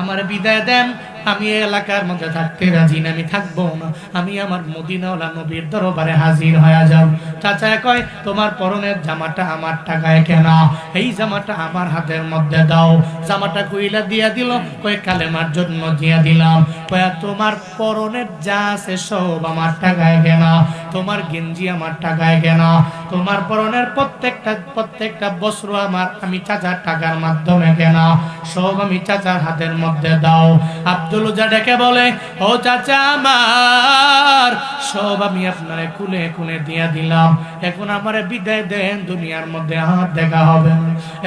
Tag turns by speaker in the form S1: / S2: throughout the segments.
S1: আমার বিদায় দেন। আমি এলাকার মধ্যে থাকতে রাজি না, আমি থাকব না। আমি আমার মদিনাওয়ালা নবীর দরবারে হাজির হয়ে যাব চাচা কয়, তোমার পরনের জামাটা আমার টাকায় কেনা। এই জামাটা আমার হাতের মধ্যে দাও। জামাটা কইলা দিয়া দিল, কয়, কালেমার জন্য দিয়া দিলাম। কয়া তোমার পরনের যা আছে সব আমার টাকায় কেনা। তোমার গেঞ্জি আমার টাকায় কেনা। তোমার পরনের প্রত্যেকটা প্রত্যেকটা বস্ত্র আমার, আমি চাচার টাকার মাধ্যমে কেনা। সব আমি চাচার হাতের মধ্যে দাও। আব্দুল উজা ডেকে বলে, ও চাচা আমার, সব আমি আপনারে খুলে খুলে দিয়া দিলাম। এখন আমারে বিদায় দেন, দুনিয়ার মধ্যে হাত দেখা হবে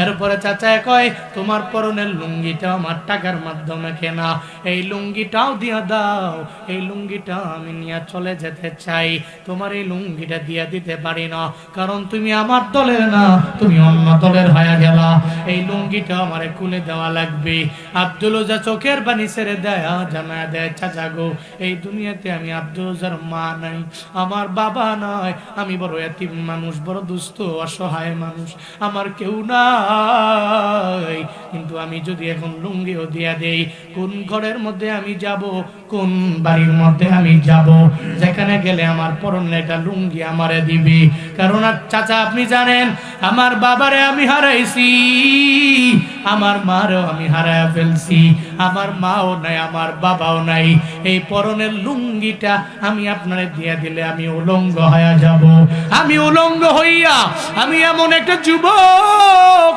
S1: এরপরে চাচা কয়, তোমার পরনের লুঙ্গিটা আমার টাকার মাধ্যমে কেনা। এই লুঙ্গিটাও দিয়া দাও, এই লুঙ্গিটা আমি নিয়ে চলে যেতে চাই। তোমার এই লুঙ্গিটা দিয়া দিতে পারি না, কারণ তুমি আমার দলের না, তুমি অন্য দলের হয়ে গেলা। এই লুঙ্গিটা আমারে খুলে দেওয়া লাগবে। আব্দুল ওজা চোখের পানি ছেড়ে দেয় জানা দেয়, চাচা গো, এই দুনিয়াতে আমি আব্দুলজার মা নাই। আমার বাবা নয়, আমি বড় এতিম মানুষ, বড় দুস্থ, অসহায় মানুষ, আমার কেউ নাই। কিন্তু আমি যদি এখন লুঙ্গিও দিয়া দেই, কোন ঘরের মধ্যে আমি যাব, কোন বাড়ির মধ্যে আমি যাব? যেখানে গেলে আমার পরনে একটা লুঙ্গি আমারে দিবি। কারণ চাচা, আপনি জানেন, আমার বাবারে আমি হারাইছি, আমার মারও আমি হারায় ফেলছি। আমার মাও নাই, আমার বাবাও নাই। এই পরনের লুঙ্গিটা আমি আপনারে দিয়ে দিলে আমি উলঙ্গ হয়ে যাব। আমি উলঙ্গ হইয়া আমি এমন একটা যুবক।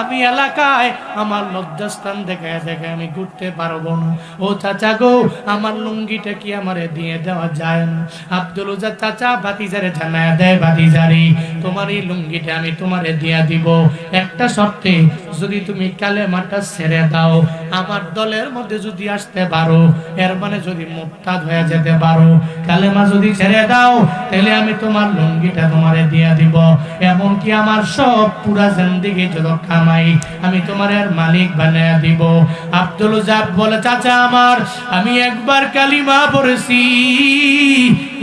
S1: আমি এলাকায় আমার লজ্জাস্থান দেখে দেখে আমি ঘুরতে পারব না। ও চাচা গো, আমার লুঙ্গিটা কি আমারে দিয়ে দেওয়া যায় না? আব্দুল চাচা বাতিজারে জানায় দেয় বাতিজারি তোমার এই লুঙ্গিটা আমি তোমারে দিয়া দিব। একটা শর্তে, যদি তুমি কালেমাটা ছেড়ে দাও, আমার দলের মধ্যে যদি আসতে পারো, এর মানে যদি মোত্তাদ হয়ে যেতে পারো। কালেমা যদি ছেড়ে দাও, তাহলে আমি তোমার লুঙ্গিটা তোমারে দিয়া দিব। এমনকি আমার সব পুরা জিন্দিগি যত কামাই, আমি তোমার এর মালিক বানিয়ে দিব। আব্দুল জাব বলে, চাচা আমার, আমি একবার কালিমা পড়েছি।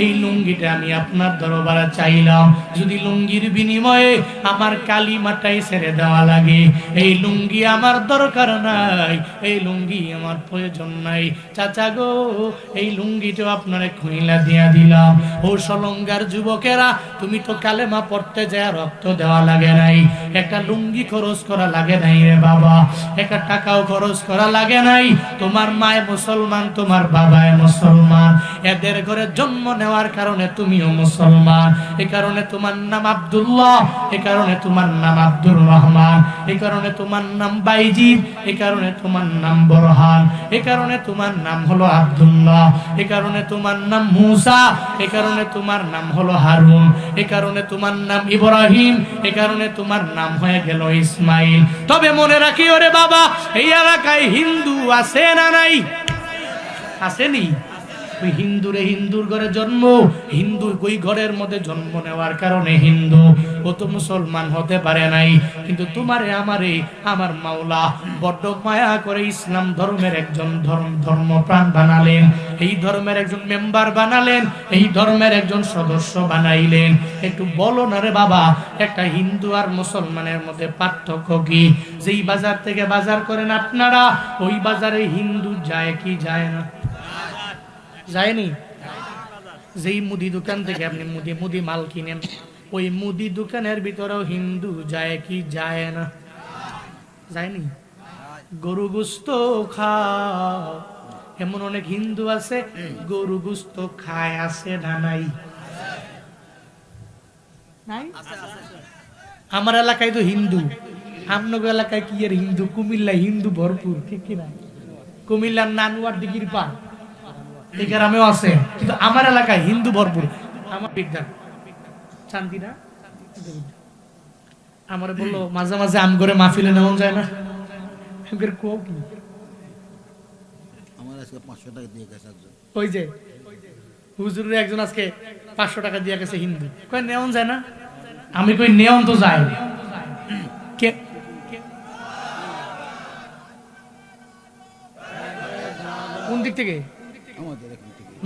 S1: এই লুঙ্গিটা আমি আপনার দরবারে চাইলাম। যদি লুঙ্গির বিনিময়ে আমার কালিমাটাই ছেড়ে দেওয়া লাগে। এই লুঙ্গি আমার দরকার নাই, এই লুঙ্গি আমার প্রয়োজন নাই। চাচা গো, এই লুঙ্গিটাও আপনারে খুইলা দিয়া দিলাম। ও সলঙ্গার যুবকেরা, তুমি তো কালেমা পড়তে যায় রক্ত দেওয়া লাগে নাই। একটা লুঙ্গি খরচ করা লাগে নাই রে বাবা। একটা টাকাও খরচ করা লাগে নাই। তোমার মায় মুসলমান, তোমার বাবায় মুসলমান। এদের ঘরে জন্ম নেওয়ার কারণে তুমিও মুসলমান। এ কারণে তোমার নাম আব্দুল্লাহ, এ কারণে তোমার নাম আব্দুর রহমান, এ কারণে তোমার নাম বাইজিদ, এ কারণে তোমার নাম বরহান, এ কারণে তোমার নাম হলো আব্দুল্লাহ, এ কারণে তোমার নাম মুসা, এ কারণে তোমার নাম হলো হারুন, এ কারণে তোমার নাম ইব্রাহিম, এ কারণে তোমার নাম হয়ে গেল ইসমাইল। তবে মনে রাখি ওরে বাবা, এই এলাকায় হিন্দু আছে না নাই? আসেনি হিন্দুরে হিন্দুর ঘরে জন্ম, হিন্দু ওই ঘরের মধ্যে জন্ম নেওয়ার কারণে হিন্দু। ও তো মুসলমান হতে পারে নাই। কিন্তু তোমারে, আমারে, আমার মাওলা বড্ড মায়া করে ইসলাম ধর্মের একজন ধর্ম ধর্ম প্রাণ বানালেন। এই ধর্মের একজন মেম্বার বানালেন, এই ধর্মের একজন সদস্য বানাইলেন। একটু বলো না রে বাবা, একটা হিন্দু আর মুসলমানের মধ্যে পার্থক্য কি? যেই বাজার থেকে বাজার করেন আপনারা, ওই বাজারে হিন্দু যায় কি যায় না? যায়নি? যেই মুদি দোকান থেকে আপনি মুদি মুদি মাল কিনেন, ওই মুদি দোকানের ভিতরেও হিন্দু যায় কি যায় না? যায়নি? গরু গুস্ত খাও। এমন অনেক হিন্দু আছে, গরু গুস্ত খায়, আছে না নাই? আমার এলাকায় তো হিন্দু। আপনার এলাকায় কি আর হিন্দু? কুমিল্লা হিন্দু ভরপুর, ঠিক কিনা? কুমিল্লার নানুয়ার দিঘির পা এই গ্রামেও আছে কিন্তু আমার এলাকায় হিন্দু ভরপুর। আমার বিজ্ঞান শান্তি না আমার বলল মাঝে মাঝে আম করে মাহফিলে নেওয়া যায় না। আমি কই, কি
S2: আমার আজকে পাঁচশো টাকা দিয়ে গেছে একজন।
S1: ওই যে হুজুরের একজন আজকে পাঁচশো টাকা দিয়ে গেছে হিন্দু। কই নেওন যায় না? আমি কই নেওন তো যায়। কে? কোন দিক থেকে?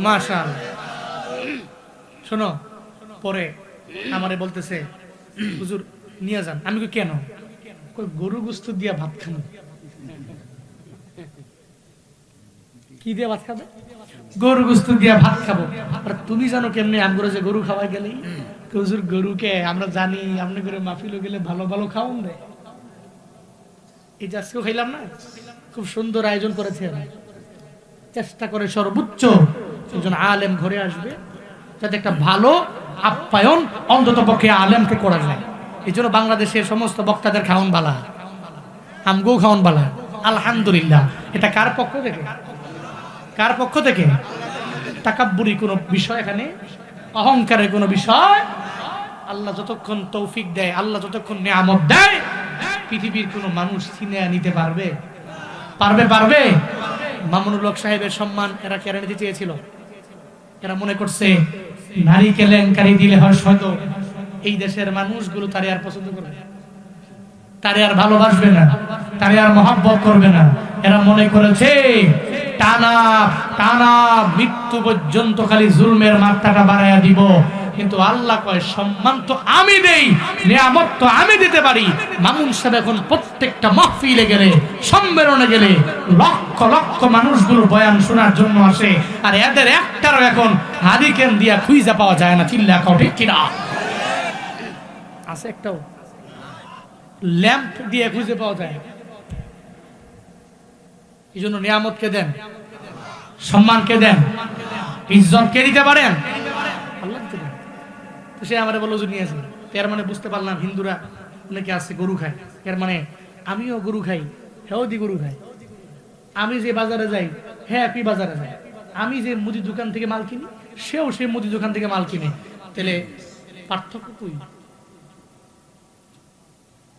S1: মাশাল শোনো, পরে আমারে বলতেছে, হুজুর, নিয়ে যান। আমি কেন? গরু গুস্ত দিয়া ভাত খাব কি দিয়ে ভাত খাবে? গরু গুস্তু দিয়ে ভাত খাব। আর তুমি জানো কেমনি আমগুলো যে গরু খাওয়াই গেলেই? হুজুর, গরুকে আমরা জানি আপনি করে মাহফিল গেলে ভালো ভালো খাওয়ান দেয়। এই যে আজকেও খাইলাম না? খুব সুন্দর আয়োজন করেছেন চেষ্টা করে সর্বোচ্চ একজন আলেম ঘরে আসবে, যাতে একটা ভালো আপ্যায়ন অন্তত পক্ষে আলেমকে করা যায়। এই জন্য বাংলাদেশের সমস্ত বক্তাদের খাওয়ান বালা, আমগো খাওয়ান বালা। আলহামদুলিল্লাহ। এটা কার পক্ষ থেকে? কার পক্ষ থেকে? তাকাব্বুরি কোনো বিষয় এখানে? অহংকারের কোনো বিষয়? আল্লাহ যতক্ষণ তৌফিক দেয়, আল্লাহ যতক্ষণ নিয়ামত দেয়, পৃথিবীর কোনো মানুষ ছিনে নিতে পারবে? পারবে পারবে? মামুনুল হক সাহেবের সম্মান এরা কেড়ে নিতে চেয়েছিল? এরা মনে করছে নারী কেলেঙ্কারি দিলে হয় হয়তো এই দেশের মানুষগুলো তারে আর পছন্দ করবে তারে আর ভালোবাসবে না, তারে আর মহাব্বত করবে না। এরা মনে করেছে, টানা টানা মৃত্যু পর্যন্ত খালি জুলমের মাত্রাটা বাড়াইয়া দিব। কিন্তু আল্লাহ কয়, সম্মান তো আমি দেই, নিয়ামত তো আমি দিতে পারি। মামুন সাহেব এখন প্রত্যেকটা মাহফিলে গেলে, সম্মেলনে গেলে লক্ষ লক্ষ মানুষগুলো বয়ান শোনার জন্য আসে। আর এদের একটারও এখন হারিকেন দিয়া খুঁজে পাওয়া যায় না, চিল্লা কাউ ঠিক কিনা? আছে একটাও। ল্যাম্প দিয়ে খুঁজে পাওয়া যায়। এই জন্য নিয়ামতকে দেন? সম্মানকে দেন? ইজ্জতকে দিতে পারেন? আল্লাহ দিতে। তো সে আমার বলল নিয়ে আসে এর মানে বুঝতে পারলাম হিন্দুরা অনেকে আছে, গরু খায়। এর মানে আমিও গরু খাই হেও দি গরু খাই আমি যে বাজারে যাই হ্যাঁ আপনি বাজারে যাই আমি যে মুদি দোকান থেকে মাল কিনি, সেও সে মুদি দোকান থেকে মাল কিনে। তাহলে পার্থক্য কই?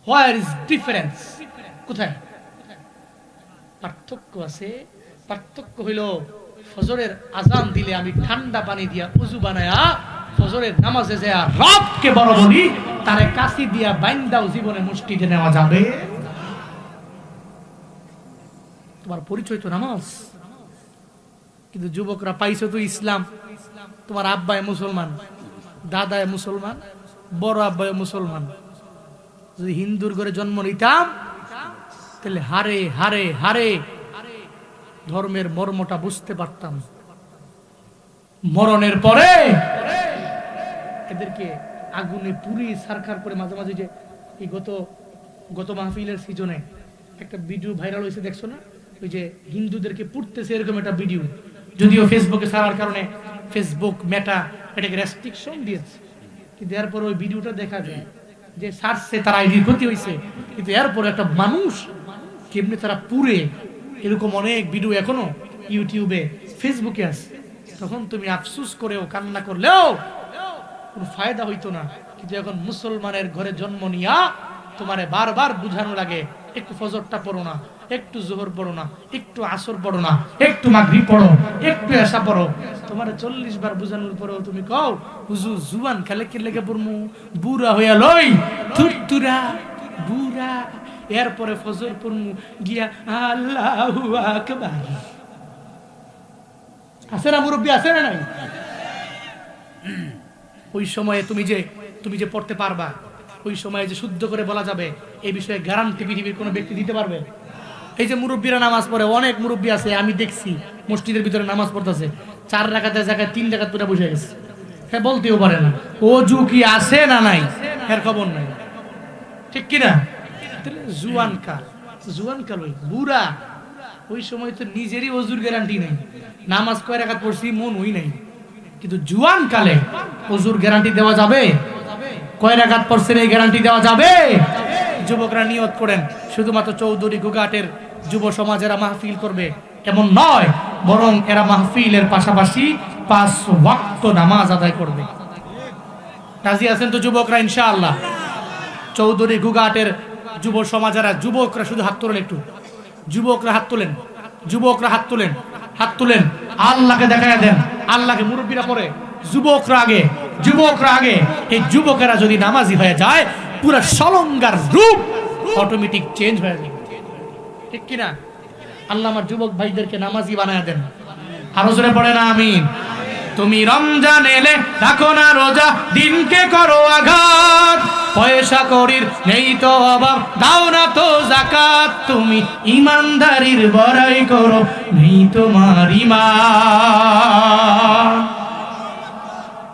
S1: হোয়ার ইজ ডিফারেন্স কোথায়? পার্থক্য আছে। পার্থক্য হইল ফজরের আজান দিলে আমি ঠান্ডা পানি দিয়া উজু বানায়া ফজরের নামাজে যায় রবকে বড় বলি, তারে দিয়া বাইন্দাও জীবনে মুষ্টিতে নেওয়া যাবে। তোমার পরিচয় তো নামাজ। কিন্তু যুবকরা পাইছো তো ইসলাম। তোমার আব্বায় মুসলমান, দাদায় মুসলমান, বড় আব্বায় মুসলমান। যদি হিন্দুর ঘরে জন্ম নিতাম, তাহলে হারে হারে হারে ধর্মের মর্মটা বুঝতে পারতাম। মরণের পরে এদেরকে আগুনে পুরি সারখার করে মাঝে মাঝে যে এই গত গত মাহফিলের সিজনে একটা ভিডিও ভাইরাল হয়েছে, দেখছ না? ওই যে হিন্দুদেরকে পুড়তেছে এরকম একটা ভিডিও। যদিও ফেসবুকে ছাড়ার কারণে ফেসবুক মেটা এটাকে রেস্ট্রিকশন দিয়েছে। কিন্তু এরপর ওই ভিডিওটা দেখা যায় যে সার্চে তার আইডির ক্ষতি হয়েছে। কিন্তু এরপর একটা মানুষ কেমনি তারা পুরে এরকম অনেক ভিডিও এখনও ইউটিউবে ফেসবুকে আছে। তখন তুমি আফসুস করেও কান্না করলেও কোনো ফায়দা হইতো না কিন্তু এখন মুসলমানের ঘরে জন্ম নিয়া তোমারে বারবার বুঝানো লাগে, একটু ফজরটা পড়ো না, একটু জোহর পড়ো না, একটু আসর পড়ো না, একটু মাগরি পড়ো, একটু এসা পড়ো, তোমার চল্লিশ বার বুঝানোর পরেও তুমি কও, হুজুর, জুয়ান খেলে কে লেগে পড়মু? বুড়া হইয়া লই তুরতুরা বুড়া, এরপরে ফজর পড়মু, গিয়া আল্লাহু আকবার। আছে না মুরব্বী, আছে না নাই? ওই সময়ে তুমি যে তুমি যে পড়তে পারবা, ওই সময়ে যে শুদ্ধ করে বলা যাবে এই বিষয়ে গ্যারান্টি পৃথিবীর কোনো ব্যক্তি দিতে পারবে? এই যে মুরব্বীরা নামাজ পড়ে, অনেক মুরব্বী আছে, আমি দেখছি, মসজিদের ভিতরে নামাজ পড়তেছে, চার রাখাতের জায়গায় তিন রাখাত পুরা বসে গেছে। হ্যাঁ বলতেও পারে না ও অজু কি আছে না নাই? এর খবর নাই। ঠিক কিনা? জুয়ান কাল জুয়ান কাল ওই বুড়া, ওই সময় তো নিজেরই অজুর গ্যারান্টি নেই। নামাজ কয় রাখাত পড়ছি, মন ওই নাই। কিন্তু জুয়ান কালে অজুর গ্যারান্টি দেওয়া যাবে? কয় রাখাত পড়ছেন এই গ্যারান্টি দেওয়া যাবে? যুবকরা নিয়ত করেন, শুধুমাত্র চৌধুরী গুগাটের যুব সমাজেরা মাহফিল করবে। এমন নয়, বরং এরা মাহফিলের পাশাপাশি পাঁচ ওয়াক্ত নামাজ আদায় করবে। রাজি আছেন তো যুবকরা, ইনশাআল্লাহ? চৌধুরী গুগাটের যুব সমাজেরা, যুবকরা শুধু হাত তোলেন একটু। যুবকরা হাত তোলেন, যুবকরা হাত তোলেন হাত তোলেন। আল্লাহকে দেখায় দেন। আল্লাহকে মুরব্বীরা পরে যুবকরা আগে যুবকরা আগে। এই যুবকেরা যদি নামাজি হয়ে যায়, পুরো সলঙ্গার রূপ অটোমেটিক চেঞ্জ হয়ে যাবে। ঠিক কিনা? আল্লাহ আমার যুবক ভাইদেরকে নামাজি বানায় দেন। আরও জোরে পড়ে না, আমিন। তুমি রমজান এলে রাখো না রোজা, দিনকে করো আঘাত। পয়সা করির নেই তো অভাব। দাও না তো জাকাত তুমি ইমানদারির বড়াই করো, নেই তোমার ইমান।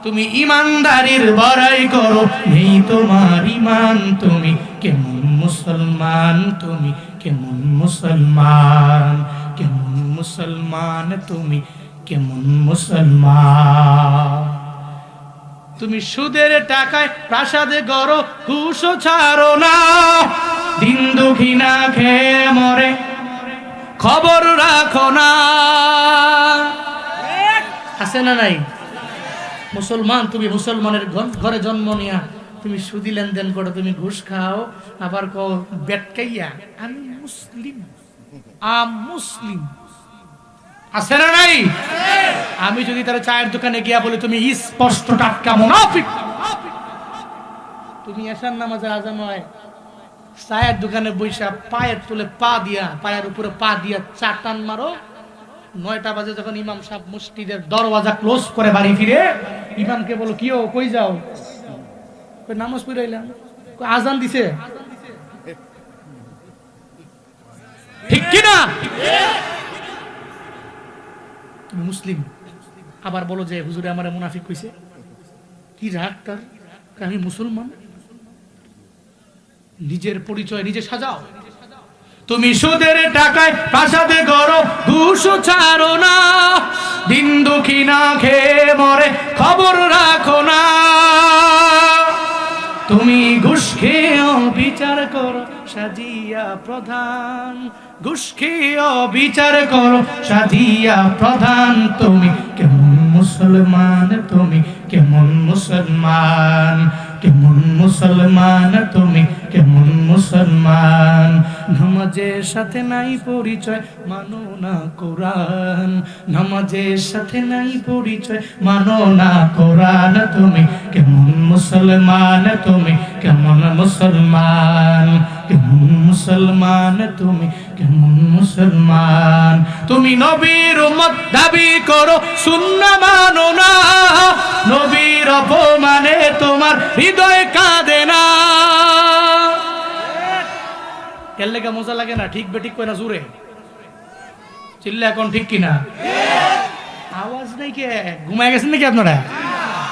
S1: তুমি ইমানদারির বড়াই করো, নেই তোমার ইমান। তুমি কেমন মুসলমান, তুমি কেমন মুসলমান কেমন মুসলমান, তুমি কেমন মুসলমান। তুমি সুদের টাকায় প্রাসাদে গড়ো হুশো ছাড়ো না। দিন দুঃখী না খেয়ে মরে, খবর রাখো না। আছে না নাই? মুসলমান, তুমি মুসলমানের ঘরে জন্ম নিয়া তুমি সুদি লেনদেন করো, তুমি ঘুষ খাও, আবার কও, বেটকাইয়া, আমি মুসলিম আম মুসলিম। আছে না নাই? আমি যদি তার চায়ের দোকানে গিয়া বলি, তুমি স্পষ্ট টাটকা মুনাফিক। তুমি এসার নামাজের আজান হয় চায়ের দোকানে বৈশা পায়ের তুলে পা দিয়া, পায়ের উপরে পা দিয়া চাটান মারো। নয়টা বাজে যখন ইমাম সাহেব মসজিদের দরওয়াজা ক্লোজ করে বাড়ি ফিরে, ইমামকে বলো, কি ও, কই যাও? নামাজ পড়ে এলাম কই, আজান দিছে? ঠিক কি না তুমি মুসলিম। আবার বলো যে, হুজুরে আমার মুনাফিক কইছে। কি রাগ তার? আমি মুসলমান। নিজের পরিচয় নিজে সাজাও। তুমি সুদের টাকায় প্রাসাদে গড়ো দুশো ছাড়ো না। দিন দুঃখী না খেয়ে মরে, খবর রাখো না। তুমি ঘুষ খেয়েও বিচার করো। সাজিয়া প্রধান। ঘুষ খেয়েও বিচার করো সাজিয়া প্রধান তুমি। কেমন মুসলমান তুমি, কেমন মুসলমান। কেমন মুসলমান তুমি, কেমন মুসলমান। নামাজের সাথে নাই পরিচয়, মানো না কোরআন। নামাজের সাথে নাই পরিচয়, মানো না কোরআন তুমি। কেমন মুসলমান তুমি, কেমন মুসলমান। কেমন মুসলমান, তুমি কেমন মুসলমান? তুমি নবীর উম্মত দাবি করো শূন্য মানো না। নবীর অপমানে তোমার হৃদয় কাঁদে না। এর লেগে মজা লাগে না? ঠিক বেঠিক কই না চিল্লা এখন ঠিক কিনা? আওয়াজ নেই কে? ঘুমায় গেছেন নাকি আপনারা?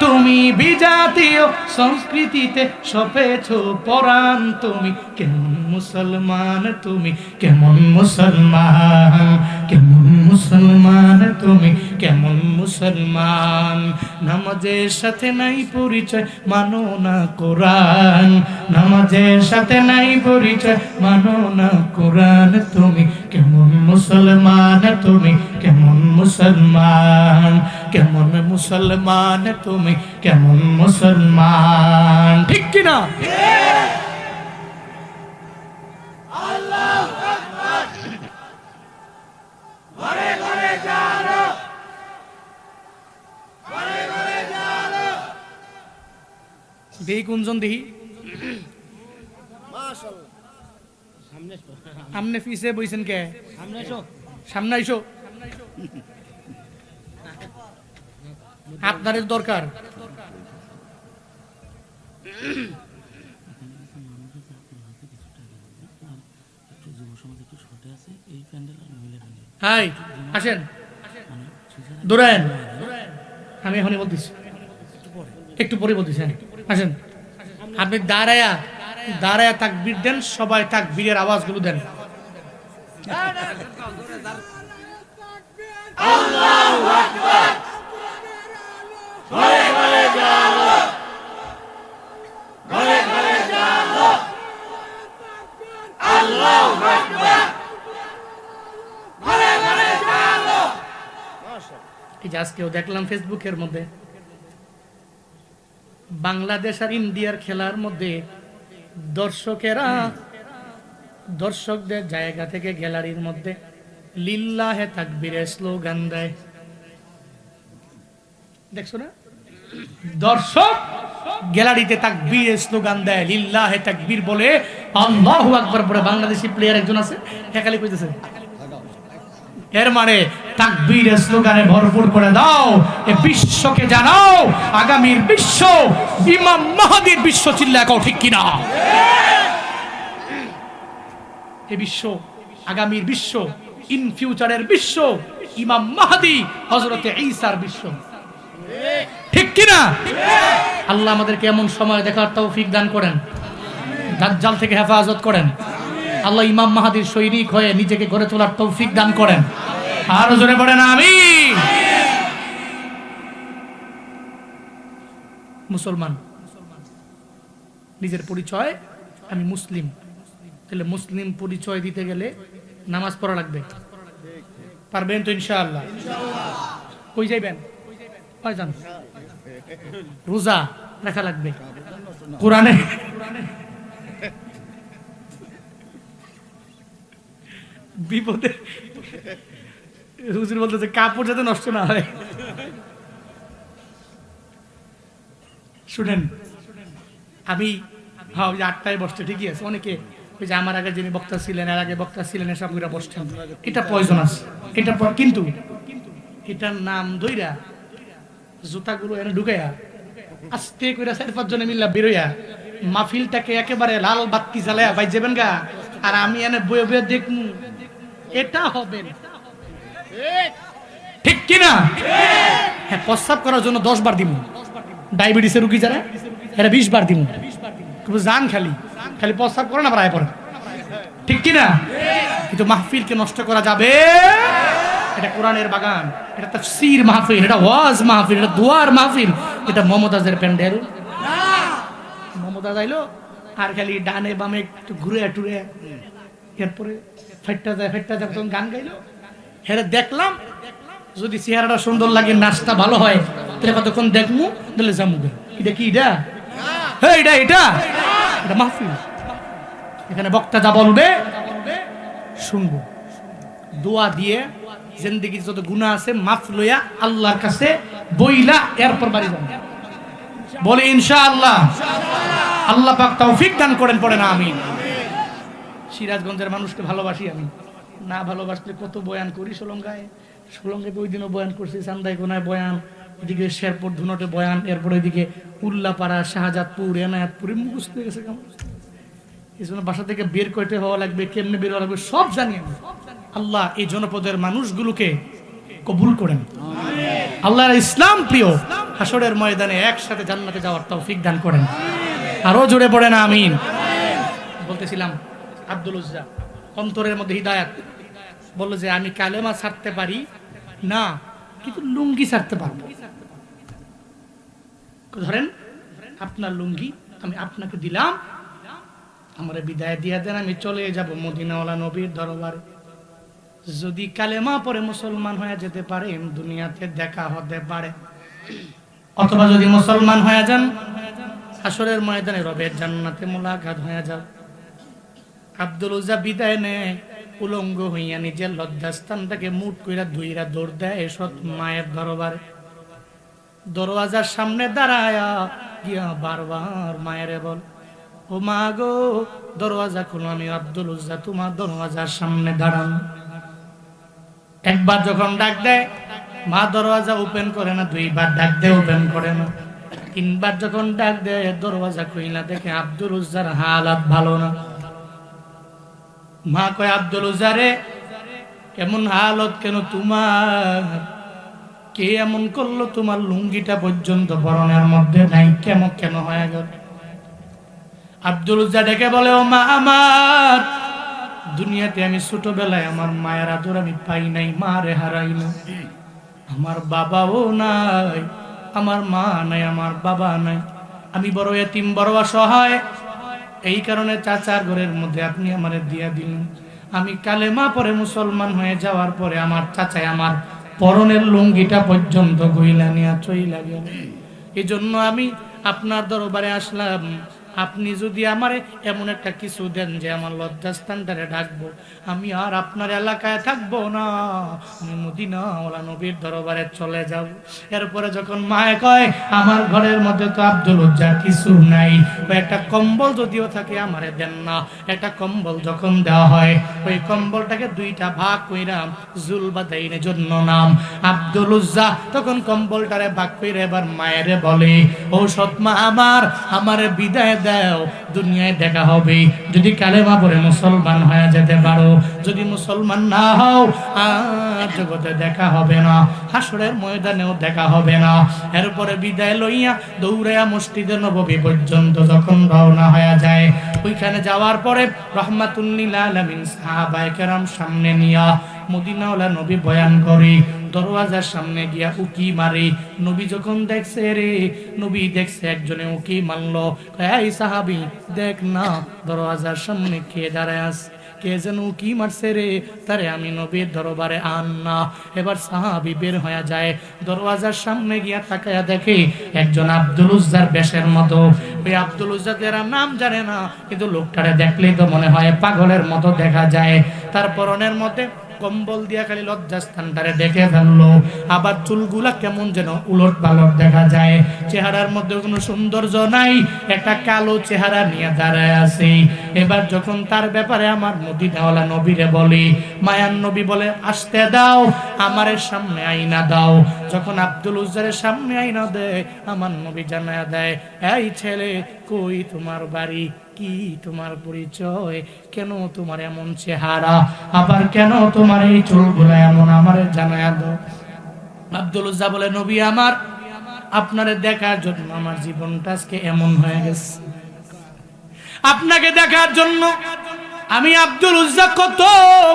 S1: তুমি বিজাতীয় সংস্কৃতিতে সপেছ পরাণ তুমি। কেমন মুসলমান তুমি, কেমন মুসলমান কেমন মুসলমান তুমি, কেমন মুসলমান। নামাজের সাথে নাই পরিচয়, মানো না কোরআন। নামাজের সাথে নাই পরিচয়, মানো না কোরআন তুমি। কেমন মুসলমান তুমি, কেমন মুসলমান। কেমন মুসলমান, তুমি কেমন মুসলমান? ঠিক কিনা? দেহি কোনজন দেহি। আমনে ফিসে বইছেন কে সামনে আইসো আপনাদের দরকার। হাই, আসেন। দৌড়ায়েন। আমি এখনই বলতেছি। একটু পরে বলতেছি হ্যাঁ। আসেন। আপনি দাঁড়ায়া দাঁড়ায়া তাকবীর দেন, সবাই তাকবীরের আওয়াজগুলো দেন। দেখলাম ফেসবুকের মধ্যে। বাংলাদেশ আর ইন্ডিয়ার খেলার মধ্যে দর্শকেরা, দর্শকদের জায়গা থেকে গ্যালারির মধ্যে লিল্লাহে তাকবীরের স্লোগান দেয়। দেখছ না? দর্শক, গ্যালারিতে তাকবীরের স্লোগান দেয়, লিল্লাহে তাকবীর বলে। আল্লাহু আকবার পড়ে বাংলাদেশি প্লেয়ার একজন আছে হেকালি কইতেছে। এর মানে তাকবীরের স্লোগানে ভরপুর করে দাও, এ বিশ্বকে জানাও, আগামীর বিশ্ব, ইমাম মাহাদির বিশ্ব চিল্লা কও ঠিক কিনা? এ বিশ্ব, আগামীর বিশ্ব, ইন ফিউচারের বিশ্ব, ইমাম মাহাদি হজরতে ঈসার বিশ্ব। ঠিক কিনা? আল্লাহ আমাদেরকে এমন সময় দেখার তৌফিক দান করেন। দাজ্জাল থেকে হেফাজত করেন। আল্লাহ ইমাম মাহাদির সৈনিক হয়ে নিজেকে গড়ে তোলার তৌফিক দান করেন। আরও জোরে পড়েন আমি মুসলমান নিজের পরিচয় আমি মুসলিম। তাহলে মুসলিম পরিচয় দিতে গেলে নামাজ পড়া লাগবে। পারবেন তো ইনশাআল্লাহ? কই যাইবেন? কয় যান রোজা রাখা লাগবে। কোরআনে। বিপদে। হুজুর বলতেছে, কাপড় যাতে নষ্ট না হয়। শুনেন, আমি হ্যাঁ যে আটটায় বসছে, ঠিকই আছে। অনেকে ওই যে আমার আগে যিনি বক্তা ছিলেন, এর আগে বক্তা ছিলেন, এসব বসছেন। এটা প্রয়োজন আছে। এটা কিন্তু এটার নাম দইরা জুতাগুলো এনে ঢুকাইয়া আস্তে করে চার পাঁচ জনে মিল্লা বেরোয়া মাহফিলটাকে একেবারে লাল বাত্তি জ্বালায়া ভাই যাবেন গা? আর আমি এনে বয়ে বয়ে দেখমু, এটা হবে ঠিক কিনা? হ্যাঁ প্রস্তাব করার জন্য দশ বার দিব ডায়াবেটিসের রুগী যারা, এরা বিশ বার দিব জান খালি খালি প্রস্তাব করে না, প্রায় পরে। ঠিক কিনা? কিন্তু মাহফিলকে নষ্ট করা যাবে এটা কোরআনের বাগান, এটা তাফসীর মাহফিল, এটা ওয়াজ মাহফিল, এটা দুয়ার মাহফিল। এটা মমতাজের প্যান্ডেল। মমতাজ আইলো, আর খালি ডানে বামে একটু ঘুরে টুরে। এরপরে ফাইটটা যায় ফাইটটা যায়, তখন গান গাইলো। হেরে দেখলাম, যদি চেহারাটা সুন্দর লাগে, নাচটা ভালো হয়, তাহলে কতক্ষণ দেখমু? তাহলে যামু। এটা কি এটা? হ্যাঁ এটা এটা। এটা মাহফিল। এখানে বক্তা যা বলবে, শুনব। দোয়া দিয়ে জিন্দগি যত গুণা আছে, মাফ লইয়া আল্লাহর কাছে বইলা এরপর বাড়ি যাব বলে, ইনশাআল্লাহ। আল্লাহ আল্লাহ পাক তৌফিক দান করেন, পড়ে না আমি সিরাজগঞ্জের মানুষকে ভালোবাসি আমি। না ভালোবাসলে কত বয়ান করি সোলঙ্গায়? সোলঙ্গায় ওই দিনও বয়ান করছি চান্দাই কোনায় বয়ান এদিকে শেরপুর ধুনটে বয়ান, এরপরে এদিকে উল্লাপাড়া, শাহজাদপুর, এনায়াতপুরে মুখস্থ হয়ে গেছে কেমন? এই জন্য বাসা থেকে বের করতে হওয়া লাগবে, কেমনে বের হওয়া লাগবে, সব জানি আমি। আল্লাহ এই জনপদের মানুষগুলোকে কবুল করেন। আল্লাহর ইসলাম প্রিয় হাসরের ময়দানে একসাথে জান্নাতে যাওয়ার তৌফিক দান করেন। আরও জোরে পড়ে না আমিন। বলতেছিলাম, আব্দুল উজ্জা, অন্তরের মধ্যে হিদায়াত। বলল যে, আমি কালেমা ছাড়তে পারি? না, কিন্তু লুঙ্গি ছাড়তে পারব। ধরেন, আপনার লুঙ্গি, আমি আপনাকে দিলাম, আমার বিদায় দিয়া দেন, আমি চলে যাব মদিনাওয়ালা নবীর দরবারে। যদি কালেমা পরে মুসলমান হয়ে যেতে পারেন দুনিয়াতে দেখা হতে পারে। অথবা যদি মুসলমান হয়ে যান আসরের ময়দানে রবের জান্নাতে মোলাকাত হয়ে যাও আব্দুল উজ্জা বিদায় নেয়, উলঙ্গ হইয়া নিজের লজ্জাস্থানটাকে মুট কইরা ধুইরা দৌড় দেয় সৎ মায়ের দরবারে। দরওয়াজার সামনে দাঁড়ায়া গিয়া বারবার মায়েরে বল, ও মা গো, দরওয়াজা খুলো, আমি আব্দুল উজ্জা, তোমার দরওয়াজার সামনে দাঁড়ান একবার যখন ডাক দেয়, মা দরওয়াজা ওপেন করে না, দুইবার ডাক দেয় ওপেন করে না। তিনবার যখন ডাক দেয়, দরওয়াজা কইলা দেখে আব্দুল উজ্জার হালাত ভালো না। মা কয়, আব্দুল উজ্জারে এমন হালত কেন তোমার? কে এমন করল তোমার লুঙ্গিটা পর্যন্ত? বরণের মধ্যে নাই কেমন কেন হয়ে গেল? আব্দুল উজ্জা ডেকে বলে, ও মা, আমার দুনিয়াতে আমি ছোটবেলায় আমার মায়ের আদর আমি পাই নাই মা রে হারাইলাম। আমার বাবাও নাই, আমার মা নাই, আমার বাবা নাই। আমি বড় এতিম, বড় অসহায়। এই কারণে চাচার ঘরের মধ্যে আপনি আমারে দিয়া দিলেন। আমি কালেমা পরে মুসলমান হয়ে যাওয়ার পরে আমার চাচাই আমার পরনের লুঙ্গিটা পর্যন্ত গইলা নিয়ে চইলা গেল। এই জন্য আমি আপনার দরবারে আসলাম। আপনি যদি আমারে এমন একটা কিছু দেন যে আমার লজ্জাস্থানটারে ডাকবো আমি আর আপনার এলাকায় থাকব না। আমি মদিনা নবীর দরবারে চলে যাব। এরপরে যখন মায়ে কয়, আমার ঘরের মধ্যে তো আব্দুল উজ্জার কিছু নাই। ওই একটা কম্বল যদিও থাকে, আমারে দেন না। একটা কম্বল যখন দেওয়া হয়, ওই কম্বলটাকে দুইটা ভাগ কইরাম জুল বাদাইনের জন্য নাম। আব্দুল উজ্জা তখন কম্বলটারে ভাগ কইরে এবার মায়েরে বলে ও সৎমা আমার, আমারে বিদায় দাও, দুনিয়ায় দেখা হবে যদি কালেমা পরে মুসলমান হয়ে যেতে পারো, যদি মুসলমান না হও, আর জগতে দেখা হবে না, হাসরের ময়দানেও দেখা হবে না। এরপরে বিদায় লইয়া দৌড়াইয়া মসজিদে নববী পর্যন্ত যখন রওনা হয়ে যায়, ওইখানে যাওয়ার পরে রহমাতুল্লিল আলমিন সাহাবায়ে কেরাম সামনে নিয়া মদিনাওয়ালা নবী বয়ান করে দরওয়াজার সামনে গিয়া উকি মারে। নবী যখন দেখছে রে, নবী দেখছে একজনে উকি মারলো। এই সাহাবি, দেখ না, দরওয়াজার সামনে কে দাঁড়ায় আছে, কে যেন উকি মারছে রে, তারে আমি নবীর দরবারে আন না। এবার সাহাবি বের হয়ে যায়। দরওয়াজার সামনে গিয়া তাকায়া দেখে একজন আব্দুল উজ্জার বেশের মতো। ওই আব্দুল উজ্জাদের নাম জানে না, কিন্তু লোকটারে দেখলেই তো মনে হয় পাগলের মতো দেখা যায়। তার পরনের মধ্যে কম্বল দিয়া খালি লজ্জা লজ্জাস্থানটারে দেখে ফেলল। আবার চুলগুলা কেমন যেন উলট পালট দেখা যায়। চেহারার মধ্যে কোনো সৌন্দর্য নাই, একটা কালো চেহারা নিয়ে দাঁড়ায় আছে। এবার যখন তার ব্যাপারে আমার মদিনাওয়ালা নবীরে বলি, মায়ান নবী বলে, আসতে দাও আমারের সামনে আইনা দাও। যখন আব্দুল উজ্জারের সামনে আইনা দেয়, আমার নবী জানায় দেয়, এই ছেলে কই তোমার বাড়ি? কি তোমার পরিচয়? কেন তোমার এমন চেহারা? আবার কেন তোমার এই চুলগুলো এমন আমার জানায় দাও আব্দুল উজ্জা বলে, নবী আমার, আপনারে দেখার জন্য আমার জীবনটা আজকে এমন হয়ে গেছে। আপনাকে দেখার জন্য আমি আব্দুল উজ্জা কত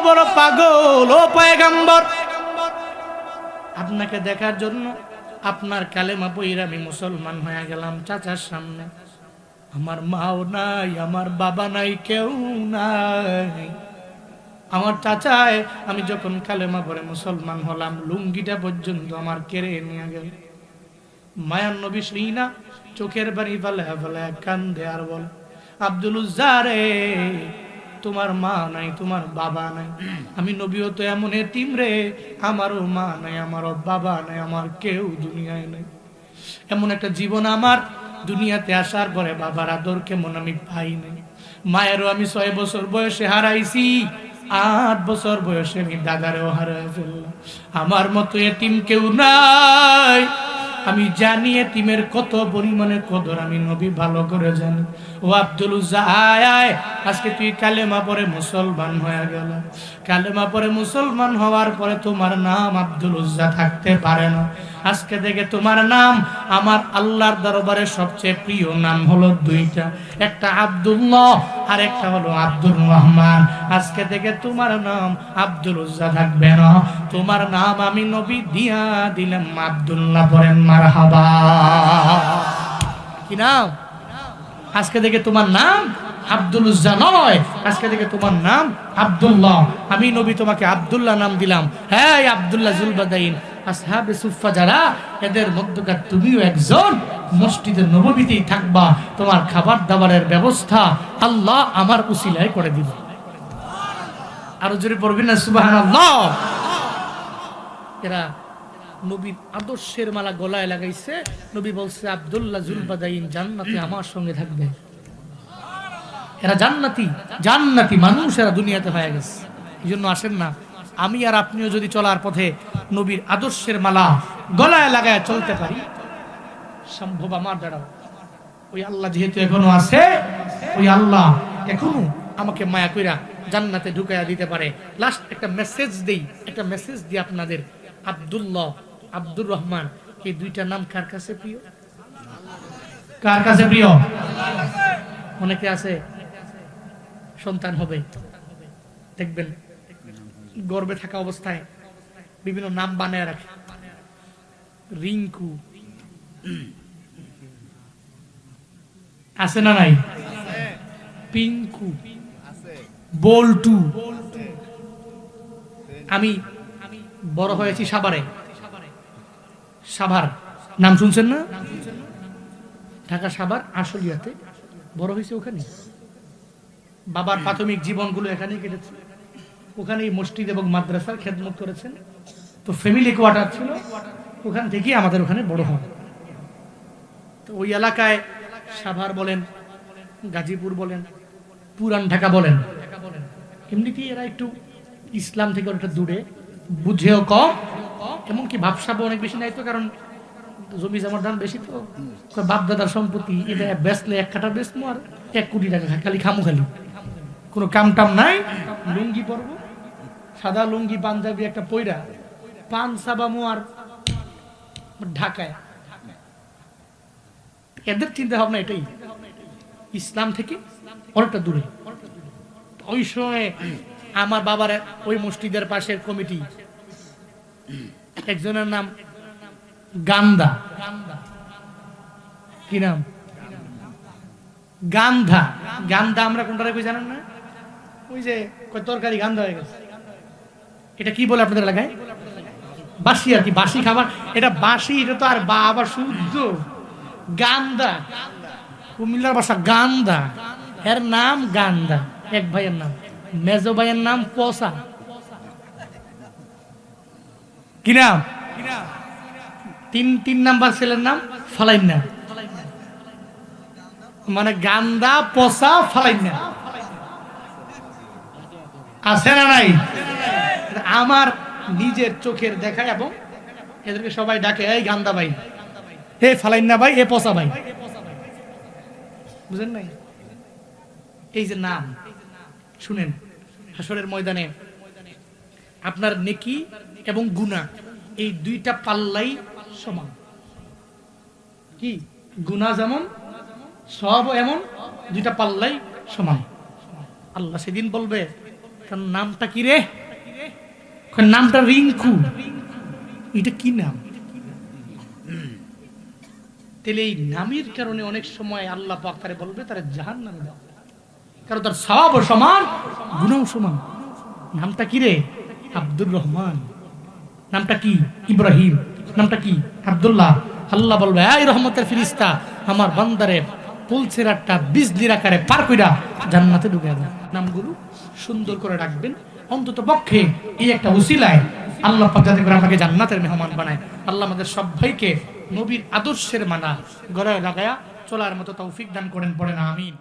S1: বড় পাগল, ও পয়গাম্বর। আপনাকে দেখার জন্য আপনার কালেমা বইরা আমি মুসলমান হয়ে গেলাম চাচার সামনে। আমার মাও নাই, আমার বাবা নাই, কেউ নাই। আমার চাচায় আমি যখন কালেমা পরে মুসলমান হলাম, লুঙ্গিটা পর্যন্ত আমার কেড়ে নিয়ে গেল। মায়ান নবী শুই না, চোখের বাড়ি ফেলে ফেলে কান্দে আর বল, আব্দুল উজ্জারে, তোমার মা নাই, তোমার বাবা নাই। আমি নবীও তো এমন এতিম রে, আমারও মা নাই, আমারও বাবা নাই, আমার কেউ দুনিয়ায় নাই। এমন একটা জীবন আমার দুনিয়াতে আসার পরে বাবার আদর কেমন আমি পাই নাই। মায়েরও আমি ছয় বছর বয়সে হারাইছি, আট বছর বয়সে আমি দাদারেও হারাই ফেললাম। আমার মতো এতিম কেউ নাই। আমি জানি এতিমের কত পরিমাণে কদর আমি নবী ভালো করে জানি। ও আব্দুল আয় আজকে তুই কালেমা পরে মুসলমান হয়ে গেল। কালেমা পরে মুসলমান হওয়ার পরে তোমার নাম আব্দুল উজ্জা থাকতে পারে না। আজকে থেকে তোমার নাম আমার আল্লাহর দরবারে সবচেয়ে প্রিয় নাম হলো দুইটা। একটা আব্দুল্লাহ আর একটা হলো আব্দুর রহমান। আজকে থেকে তোমার নাম আব্দুল উজ্জা থাকবে না। তোমার নাম আমি নবী দিয়া দিলাম, আব্দুল্লাহ পরেন মারহাবা। কি নাম? আজকে থেকে তোমার নাম আব্দুল উজ্জা নয়। আজকে থেকে তোমার নাম আব্দুল্লাহ। আমি নবী তোমাকে আব্দুল্লাহ নাম দিলাম। হ্যাঁ আব্দুল্লাহ জুলবাদাইন। আসহাবে সুফা যারা, এদের মধ্যকার তুমিও একজন মসজিদের নবমীতেই থাকবা। তোমার খাবার দাবারের ব্যবস্থা আল্লাহ আমার উসিলায় করে দিব। আরও জোরে পড়বেন না, সুবহানাল্লাহ। এরা নবীর আদর্শের মালা গলায় লাগাইছে। নবী বলছে, আব্দুল্লাহ জুলবাদাইন জান্নাতে আমার সঙ্গে থাকবে। এরা জান্নাতি জান্নাতি মানুষ এরা দুনিয়াতে হয়ে গেছে। এই জন্য আসেন না। আমি আর আপনিও যদি চলার পথে নবীর আদর্শের মালা গলায় লাগায় চলতে পারি, সম্ভব আমার দ্বারা। ওই আল্লাহ যেহেতু এখনও আছে, ওই আল্লাহ এখনও আমাকে মায়া কইরা জান্নাতে ঢুকাইয়া দিতে পারে। লাস্ট একটা মেসেজ দেই, একটা মেসেজ দিই আপনাদের, আব্দুল্লাহ আব্দুর রহমান। এই দুইটা নাম কার কাছে প্রিয়? কার কাছে প্রিয়? অনেকে আছে, সন্তান হবে। দেখবেন, গর্বে থাকা অবস্থায় বিভিন্ন নাম বানায় রাখে। রিঙ্কু। আছে না নাই? পিঙ্কু। বল্টু। আমি বড় হয়েছি সাভারে। সাভার। নাম শুনছেন না? ঢাকা সাভার, আশুলিয়াতে। বড় হয়েছে ওখানে। বাবার প্রাথমিক জীবনগুলো এখানেই কেটেছে। ওখানেই মসজিদ এবং মাদ্রাসার খেদমত করেছেন। তো ফ্যামিলি কোয়ার্টার ছিল। ওখান থেকেই আমাদের ওখানে বড় হন তো ওই এলাকায় সাভার বলেন, গাজীপুর বলেন, পুরান ঢাকা বলেন। এমনিতেই এরা একটু ইসলাম থেকে অনেকটা দূরে। বুঝেও কম। এমনকি ভাবসাবও অনেক বেশি নাই তো, কারণ জমি জমার দাম বেশি তো। কয় বাপ দাদার সম্পত্তি এটা বেচলে এক কাঠা বেচবো আর এক কোটি টাকা খালি খামু খালি। কোনো কাম টাম নাই। লুঙ্গি পরবো। সাদা লুঙ্গি, পাঞ্জাবি একটা পয়রা পান সাবামু আর ঢাকায়। এদের চিন্তা ভাবনা এটাই। ইসলাম থেকে অনেকটা দূরে। ওই সময় আমার বাবার ওই মসজিদের পাশের কমিটি। একজনের নাম গান্দা কি নাম? গান্ধা। গান্ধা আমরা কোনটা কই জানেন না? ওই যে তরকারি গান্ধা হয়ে গেছে। এটা কি বলে আপনাদের এলাকায়? বাসি আর কি বাসি খাবার। এটা বাসি এটা তো আর বা আবার শুদ্ধ। গান্দা কুমিল্লার ভাষা গান্দা এর নাম গান্দা এক ভাইয়ের নাম। মেজো ভাইয়ের নাম পসা কি নাম? তিন তিন নাম্বার ছেলের নাম ফালাইন্না। মানে গান্দা, পচা, ফালাইন্না। আছে না নাই? আমার নিজের চোখের দেখা এবং এদেরকে সবাই ডাকে, এই গান্দা ভাই হে ফালাইন্না ভাই, এ পচা ভাই। বুঝেন নাই? এই যে নাম, শুনেন হাসরের ময়দানে আপনার নেকি এবং গুনাহ, এই দুইটা পাল্লাই সমান। কি? গুনাহ যেমন সব এমন, দুইটা পাল্লাই সমান। আল্লাহ সেদিন বলবে, তার নামটা কি রে? নামটা রিঙ্কু। এটা কি নাম? তাহলে এই নামের কারণে অনেক সময় আল্লাহ পাক বলবে, তারা জাহান নামে দাও। কারণ তার সব সমান গুণও সমান। নামটা কি রে? আব্দুর রহমান। নামটা কি? ইব্রাহিম। নামটা কি? আবদুল্লাহ। আল্লাহ বলবে, এই রহমতের ফিরিস্তা, আমার বান্দারে পুলসের একটা বিজলির আকারে পার কইরা জান্নাতে ঢুকে দেন নামগুলো সুন্দর করে রাখবেন। অন্তত পক্ষে এই একটা উসিলায় আল্লাহ পাক করে আমাকে জান্নাতের মেহমান বানায়। আল্লাহ আমাদের সবাইকে নবীর আদর্শের মানা গড়ায় লাগায়া চলার মতো তৌফিক দান করেন, পড়েন, আমিন।